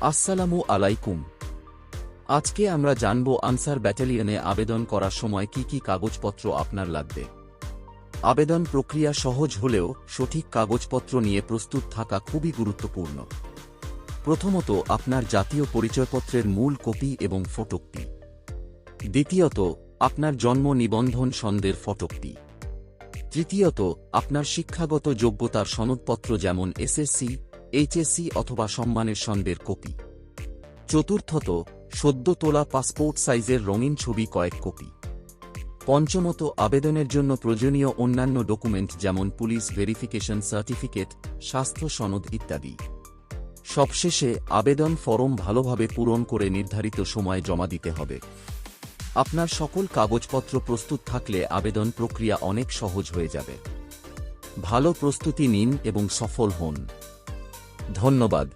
আসসালামু আলাইকুম। আজকে আমরা জানব আনসার ব্যাটালিয়নে আবেদন করার সময় কি কি কাগজপত্র আপনার লাগবে। আবেদন প্রক্রিয়া সহজ হলেও সঠিক কাগজপত্র নিয়ে প্রস্তুত থাকা খুবই গুরুত্বপূর্ণ। প্রথমত, আপনার জাতীয় পরিচয়পত্রের মূল কপি এবং ফটোকপি। দ্বিতীয়ত, আপনার জন্ম নিবন্ধন সন্দের ফটোকপি। তৃতীয়ত, আপনার শিক্ষাগত যোগ্যতার সনদপত্র যেমন এসএসসি এইচএসসি অথবা সম্মানের সন্দের কপি। চতুর্থত সদ্য তোলা পাসপোর্ট সাইজের রঙিন ছবি কয়েক কপি। পঞ্চমত, আবেদনের জন্য প্রয়োজনীয় অন্যান্য ডকুমেন্ট যেমন পুলিশ ভেরিফিকেশন সার্টিফিকেট, স্বাস্থ্য সনদ ইত্যাদি। সবশেষে, আবেদন ফরম ভালোভাবে পূরণ করে নির্ধারিত সময়ে জমা দিতে হবে। আপনার সকল কাগজপত্র প্রস্তুত থাকলে আবেদন প্রক্রিয়া অনেক সহজ হয়ে যাবে। ভালো প্রস্তুতি নিন এবং সফল হন। ধন্যবাদ।